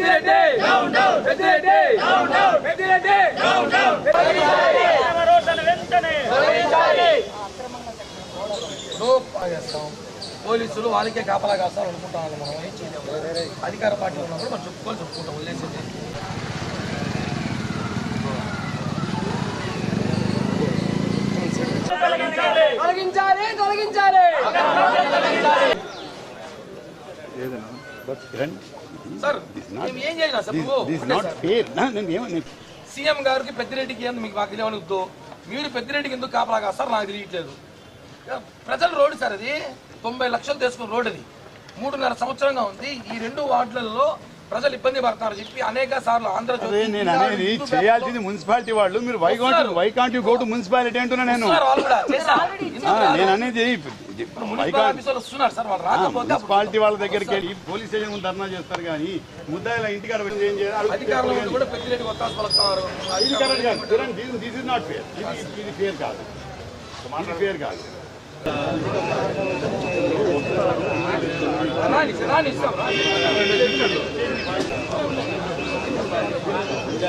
పెద్దిరెడ్డి పెద్దిరెడ్డి పెద్దిరెడ్డి చేస్తాం పోలీసులు వాళ్ళకే కాపలా కాస్తారు అనుకుంటాం మనం. ఏం చేయలేము అధికార పార్టీ ఉన్నప్పుడు మనం చెప్పుకొని చెప్పుకుంటాం. వదిలేసింది. తొలగించాలి. తొలగించాలి. సార్? సార్. సీఎం గారికి పెద్దిరెడ్డికి మీకు మాకు తెలియనుద్దు మీరు పెద్దిరెడ్డికి ఎందుకు కాపలా కాస్తారు నాకు తెలియట్లేదు. ప్రజల రోడ్డు సార్ అది. తొంభై లక్షలు తీసుకున్న రోడ్డు అది. మూడున్నర సంవత్సరంగా ఉంది. ఈ రెండు వార్డులలో ప్రజలు ఇబ్బంది పడతారు చెప్పి అనేక సార్లు ఆంధ్రజ్యోతి నేను అనేది చేయాల్సింది మున్సిపాలిటీ వాళ్ళు. మీరు why can't why can't you go to municipality అంటున్నా నేను? నేను అనేది మున్సిపాలిటీ వాళ్ళ దగ్గరికి వెళ్ళి పోలీస్ స్టేషన్ ముందు ధర్నా చేస్తారు కానీ ముద్దాయిల ఇంటికాడ వచ్చి ఏం చేయాలి? దిస్ ఇస్ నాట్ ఫేర్ ఇది ఫేర్ కాదు. ఇది ఫేర్ కాదు. రాని రాని ఇస్తాం రాని. పెద్దిరెడ్డి పెద్దిరెడ్డి పెద్దిరెడ్డి పెద్దిరెడ్డి పెద్దిరెడ్డి పెద్దిరెడ్డి పెద్దిరెడ్డి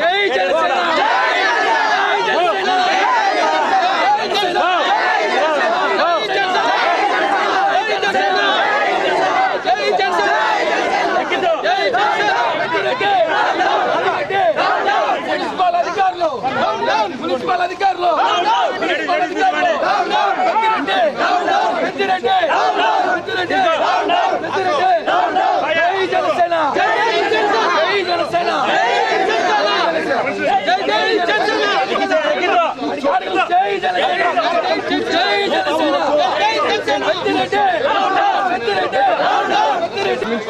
జై జనసేన జై జనసేన జై జనసేన జై మున్సిపల్ అధికారులు మున్సిపల్ అధికారులు మున్సిపల్ అధికారులు పెద్దిరెడ్డి పెద్దిరెడ్డి పెద్దిరెడ్డి జై జనసేన జై జనసేన జై జై జనసేన జై జనసేన జై జనసేన పెద్దిరెడ్డి పెద్దిరెడ్డి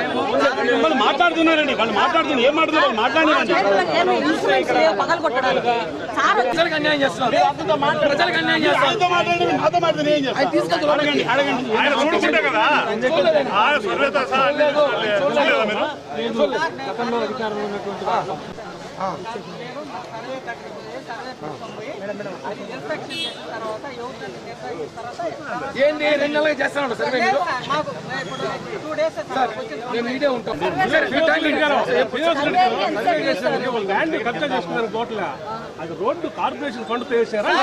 వాళ్ళు మాట్లాడుతున్నారండి వాళ్ళు మాట్లాడుతున్నారు. ఏం మాట్లాడుతున్నారు? మాట్లాడినండి ఏమి ఇన్సూరెన్స్ లేవు పగలు కొట్టడానికి. సార్ ప్రజలకు అన్యాయం చేస్తున్నారు. ప్రజలకు అన్యాయం చేస్తున్నారు. నాతో మాట్లాడండి నాతో మాట్లాడితే ఏం చేస్తారు అడగండి అడగండి. ఆయన చూడుకుంటే కదా? ఆయన చూడలేదా మీరు? ఏంది? రెండు నెలలుగా చేస్తాను సర్వే మీరు. ల్యాండ్ కబ్జా చేసుకున్నారు కోట్ల అది రోడ్డు కార్పొరేషన్ ఫండ్తో వేసారా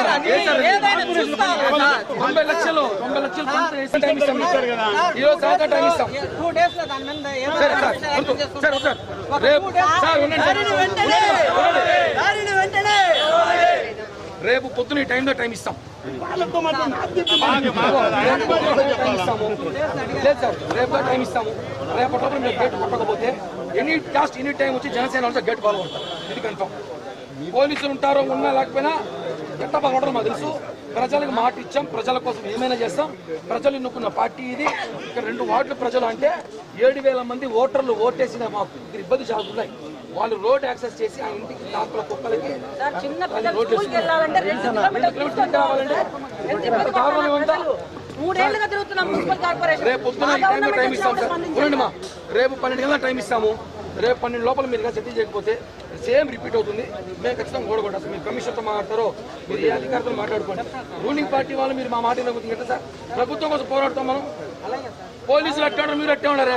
తొంభై లక్షలు తొంభై లక్షలు ఈ రోజు టైం ఇస్తాం రేపు సార్ ఉండండి రేపు పొద్దున ఈ టైంలో టైం ఇస్తాం. వాళ్ళతో ఇస్తాము లేదు సార్ రేపు టైం ఇస్తాము? రేపటి మీరు గేట్ కొట్టకపోతే ఎనీ కాస్ట్ ఎనీ టైం వచ్చి జనసేన వాళ్ళు గేట్ ఫాలో ఉంటారు ఇది కన్ఫర్మ్ పోలీసులు ఉంటారో ఉన్నా లేకపోయినా ఎట్ట బాగుంటారో మాకు తెలుసు. ప్రజలకు మాట ఇచ్చాం. ప్రజల కోసం ఏమైనా చేస్తాం. ప్రజలు ఎన్నుకున్న పార్టీ ఇది. ఇక్కడ రెండు వార్డుల ప్రజలు అంటే ఏడు వేల మంది ఓటర్లు ఓటేసిన మాకు ఇక్కడ ఇబ్బంది చాలా వాళ్ళు రోడ్ యాక్సెస్ చేసి ఆ ఇంటికి కాకుల కుక్కలకి రేపు టైం ఇస్తాం సార్. రేపు పన్నెండు గంటల టైం ఇస్తాము. రేపు పన్నెండు లోపల మీరు సెటిల్ చేయకపోతే సేమ్ రిపీట్ అవుతుంది. మేము ఖచ్చితంగా ఓడగొట్టాం మీరు కమిషన్తో మాట్లాడతారో మీరు ఏ అధికారులతో మాట్లాడుకోండి. రూలింగ్ పార్టీ వాళ్ళు మీరు మా మాట సార్? ప్రభుత్వం కోసం పోరాడతాం మనం. పోలీసులు అట్టే మీరు అట్టే ఉన్నారే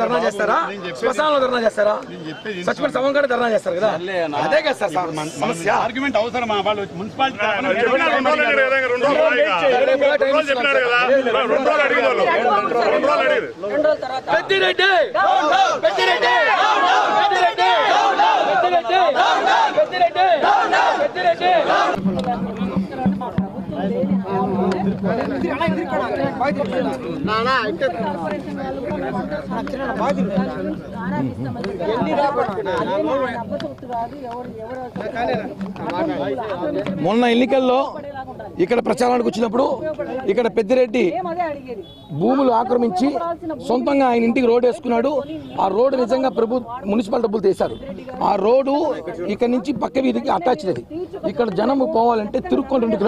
ధర్నా చేస్తారా శ్మశానంలో ధర్నా చేస్తారా సచివ సభం కూడా ధర్నా చేస్తారు కదా అదే కదా సార్ సమస్య ఆర్గ్యుమెంట్ అవసరం వాళ్ళు మున్సిపాలిటీ చెప్పినారు మొన్న ఎన్నికల్లో ఇక్కడ ప్రచారానికి వచ్చినప్పుడు ఇక్కడ పెద్దిరెడ్డి భూములు ఆక్రమించి సొంతంగా ఆయన ఇంటికి రోడ్డు వేసుకున్నాడు. ఆ రోడ్డు నిజంగా ప్రభు మున్సిపల్ డబ్బులు తీశారు. ఆ రోడ్డు ఇక్కడ నుంచి పక్క వీధికి అటాచ్ అది ఇక్కడ జనం పోవాలంటే తిరుక్కొని రెండు